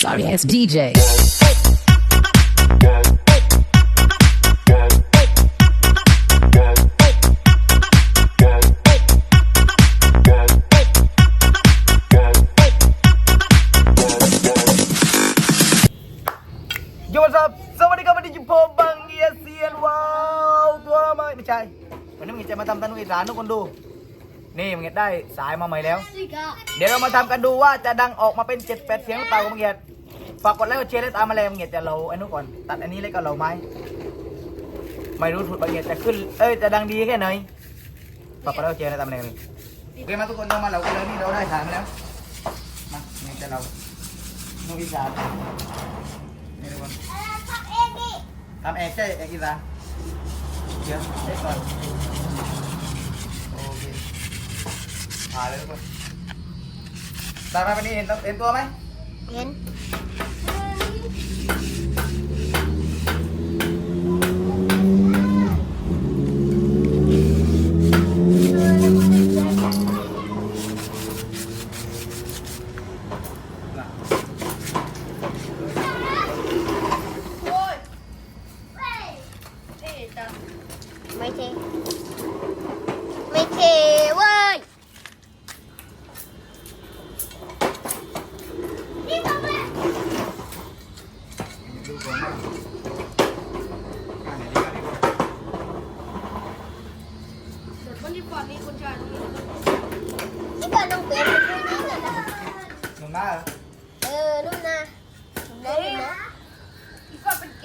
Sorry it's DJ. สานทุกคนดู นี่มึงได้สายมาใหม่แล้ว เดี๋ยวเรามาทำกันดูว่าจะดังออกมาเป็นเจ็ดแปดเสียงหรือเปล่ามึงเงียฝากกดไลค์กดแชร์และตามมาเลยมึงเงียจะเราไอ้นู้นก่อน ตัดอันนี้แล้วก็เราไม้ไม่รู้ถูกบางเงียจะขึ้น เอ้ยจะดังดีแค่ไหนฝากกดไลค์กดแชร์และตามมาเลยโอเคมาทุกคนเรามาเรากันเลยนี่เราได้สายมาแล้วมาเนี่ยจะเรานุอีสานนี่ทุกคนทำเองใช่เอกอีสานเดี๋ยวเช็คก่อนโอเค ผ่านเลยทุกคนตามมวันนี้เห็นเห็นตัวไหมเห็นะ ไม่เทไม่เทเว้ย ดูก่อนนะอ่าไหนดีกว่าดีกว่า นี่ ก่อนต้องเปลี่ยนเป็นตัวนี้ก่อนนะหนุ่มหน้าเหรอเออนู่นนะนู่นนะอีกคนเ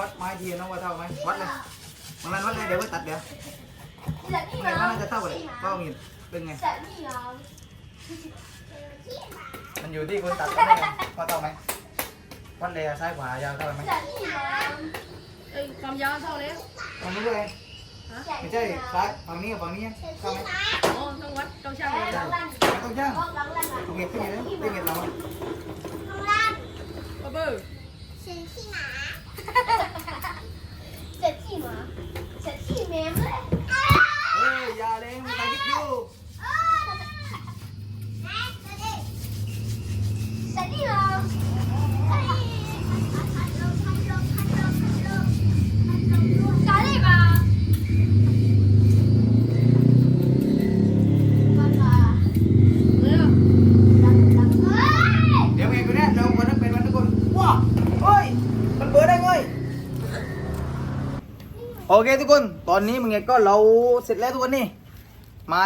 วัดไม้ทีน้องว่าเท่าไหมวัดเลยมันนั้นวัดเลยเดี๋ยวไว้ตัดเดี๋ยวฉันชี่ไหนมาว่าน่าจะเท่ากันเลยก็มีเป็นไงฉันชี่มามันอยู่ที่คนตัดก็ได้ไงว่าเท่าไหมวัดเลยซ้ายขวายาวเท่าไหมฉันชี่มาเอ้ยความยาวเท่าแล้วมันไม่ใช่ไม่ใช่ซ้ายฝั่งนี้กับฝั่งนี้เท่าไหมโอ้ต้องวัดต้องช่างเลยใช่ไม่ต้องย่างถูกเก็บขึ้นเลยเก็บเราปะเบอร์ฉันชี่มาฉันชี่มา ฉันชี่แมมเโอเคทุกคนตอนนี้มึงเงียก็เราเสร็จแล้วทุกคนนี่ไม้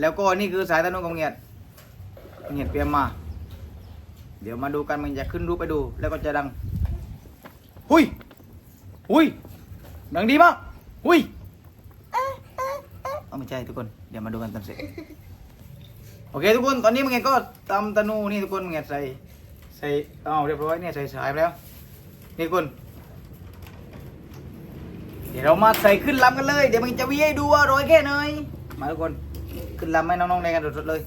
แล้วก็นี่คือสายตานุ่งของเงียมึงเงียเตรียมมา เดี๋ยวมาดูกันมึงจะขึ้นรูปไปดู แล้วก็จะดังหุยหุยดังดีมากหุยเอาไม่ใช่ทุกคนเดี๋ยวมาดูกันตอนเสร็จโอเคทุกคนตอนนี้มึงเองก็ตำตะนูนี่ทุกคนมึงเองใส่ใส่เอาเรียบร้อยเนี่ยใส่สายไปแล้วนี่ทุกคน ดี๋ยวเรามาใส่ขึ้นลำกันเลย เดี๋ยวมึงจะวิให้ดูว่าอร่อยแค่ไหนมาทุกคนขึ้นลำให้น้องๆในกันสดๆเลย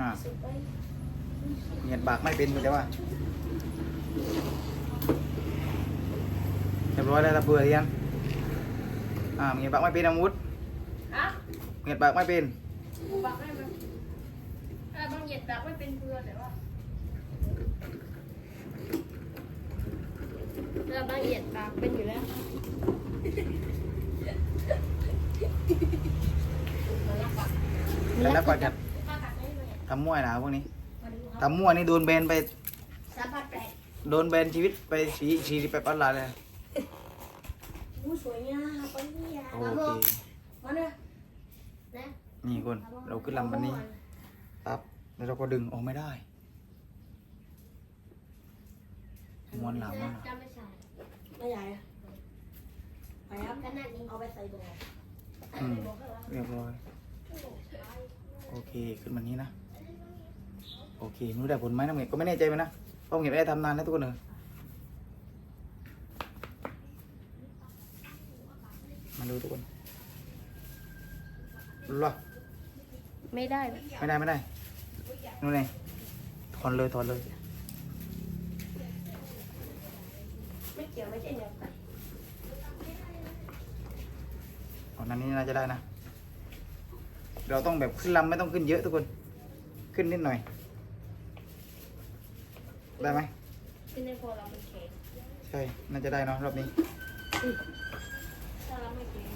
อ่าเงียบปากไม่เป็นแต่ว่าเรียบร้อยแล้วตะเปื่อยยังอ่าเงียบปากไม่เป็นอาวุธฮะเงียบปากไม่เป็นปากได้ไหมเออบางเหยีย ดปากไม่เป็นเพื่อแต่ว่าเออบางเหยียดปากเป็นอยู่แล้วแต่แล้วก่อนจะทำมั่วนะพวกนี้ทำมั่วนี่โดนแบนไป สามพันแปดโดนแบนชีวิตไปชีชีไปปัดลาเลยอู้สวยงามปะเนี่ยโอเคมาเนี่ยนะนี่คนเราขึ้นลำวันนี้ปั๊บ แล้วเราก็ดึงออกไม่ได้ม้วนหลังม้วนหลังจำไม่ใช่ไม่ใหญ่อะไปครับขนาดนี้เอาไปใส่ตัวอืมเรียบร้อย โอเคขึ้นมานี้นะ โอเคไม่รู้ได้ผลไหมน้ำเงก็ไม่แน่ใจไหมนะเพราะผมเห็นไม่ได้ทำนานแล้วทุกคนเลยมาดูทุกคนรู้หรอไม่ได้ ไม่ได้ไม่ได้ นู่นไงถอนเลยถอนเลย ไม่เกี่ยวไม่ใช่เดียวกันถอนนั้นนี้น่าจะได้นะ เราต้องแบบขึ้นลำไม่ต้องขึ้นเยอะทุกคน ขึ้นนิดหน่อย ได้ไหมที่ในโพเราเป็นเค้กใช่ น่าจะได้เนาะรอบนี้ ถ้าเราไม่เค้ก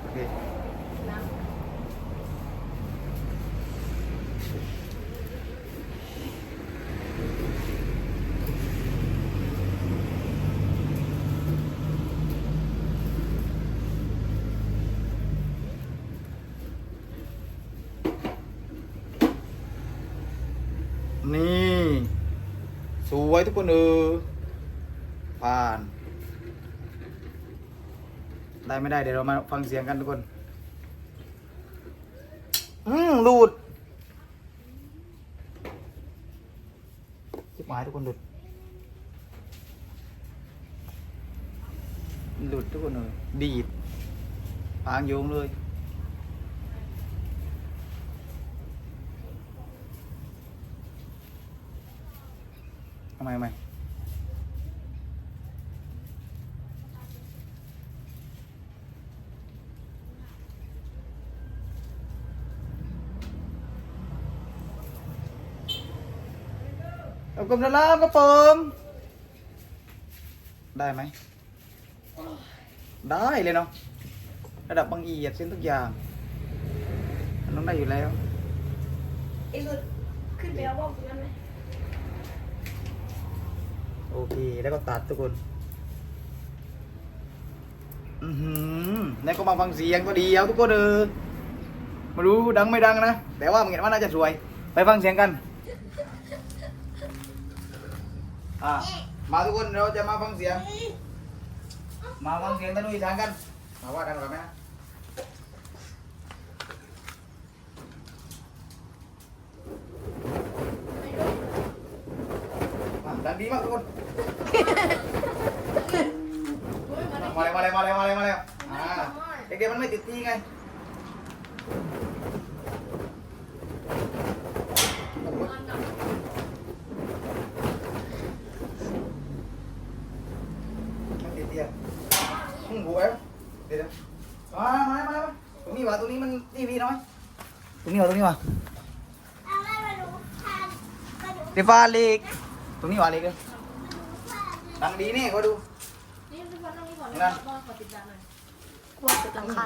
โอเค นี่ สวยทุกคนเออผ่าน ได้ไม่ได้เดี๋ยวเรามาฟังเสียงกันทุกคน อืมหลุดจิบหมายทุกคนหลุด หลุดทุกคนเลยดีดพางโยงเลย ทำไมทำไมเอากลมด้านล่างก็เปิมได้ไหม ได้เลยเนาะ ระดับบางเอียดเส้นทุกอย่างน้องได้อยู่แล้ว ไอ้สุดขึ้นไปเอาบ้องตรงนั้นไหม อเค แล้วก็ตัดทุกคน อือหือแล้วก็มาฟังเสียงก็ดีเอาทุกคนเออม่รู้ดังไม่ดังนะ แต่ว่ามึงเห็นว่าน่าจะสวย ไปฟังเสียงกัน อะมาทุกคนเราจะมาฟังเสียง มาฟังเสียงตะนุยทานกัน มาว่ากันก่อนไหมนะมาดังดีมากทุกคน มาเลยมาเลยมาเลยมาเลยมาเลยอ่าเด็กๆมันไม่ติดตีไงมันติดเตียมึงหูเอวเดี๋ยวๆมามามามาตรงนี้วะต รงนี้มันทีวีน้อยตรงนี้วะตรงนี้วะเอาไว้มาดูทานมาดูเดฟ้าเล็กตรงนี้วะเล็กเลยดังดีนี่เขาดูำนี่ทุกคนต้องมีผลนั่นก็ขอติดตามหน่อยกลัวติดหลังคา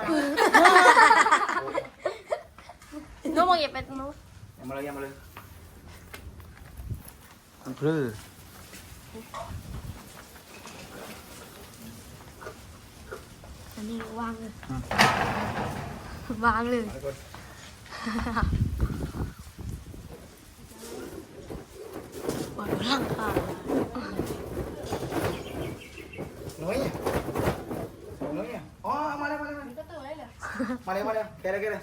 นู้นมองอย่าไปนู้นยังมาเลยยังมาเลยมันพลื้ออันนี้วางเลยอืม วางเลย วางหลังคาหนุ่ยหนุ่ยอ๋อ มาเลยมาเลยมาเลยก็ตื่นเลยมาเลยมาเลยแกเลยแกเลย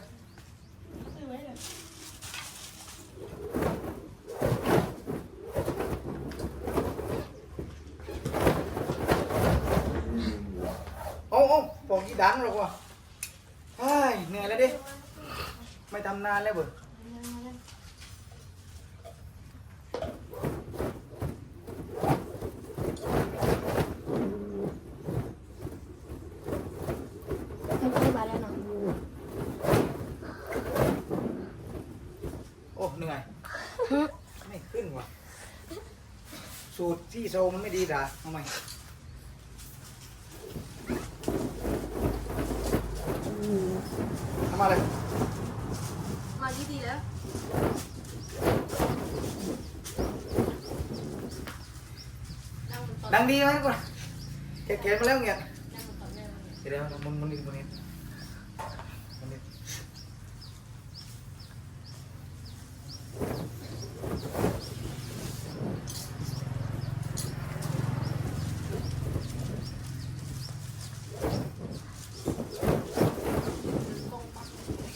โอ้โอ้บอกกี่ดังหรอกวะ เฮ้ยเหนื่อยแล้วดิ ไม่ทำนานแล้วเบื่อไม่ค่อยมาแล้วเนาะโอ้เหนื่อย ไม่ขึ้นว่ะ สูตรที่โซมันไม่ดีจ้ะทำไมทำอะไร มาดีดีแล้ว ดังดีไหมก่อนเกลียดมาแล้วเงี้ยเดี๋ยวมันมันนี่มันนี่มันนี่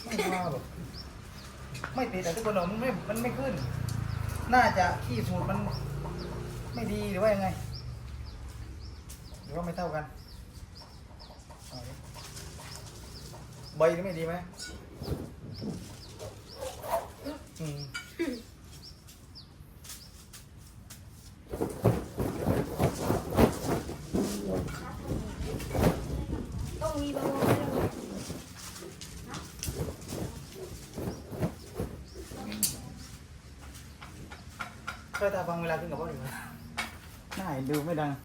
ไม่มาหรอกไม่ติดแต่ทุกคนหรอกมันไม่มันไม่ขึ้น น่าจะขี้สูตรมันไม่ดีหรือว่ายังไง รือว่าไม่เท่ากันเอาดิใบนี่ไม่ดีไหมอืมต้องมีบางวันเคยตาฟังเวลาขึ้นกับพ่อหรือไงน่าเห็นดูไม่ดัง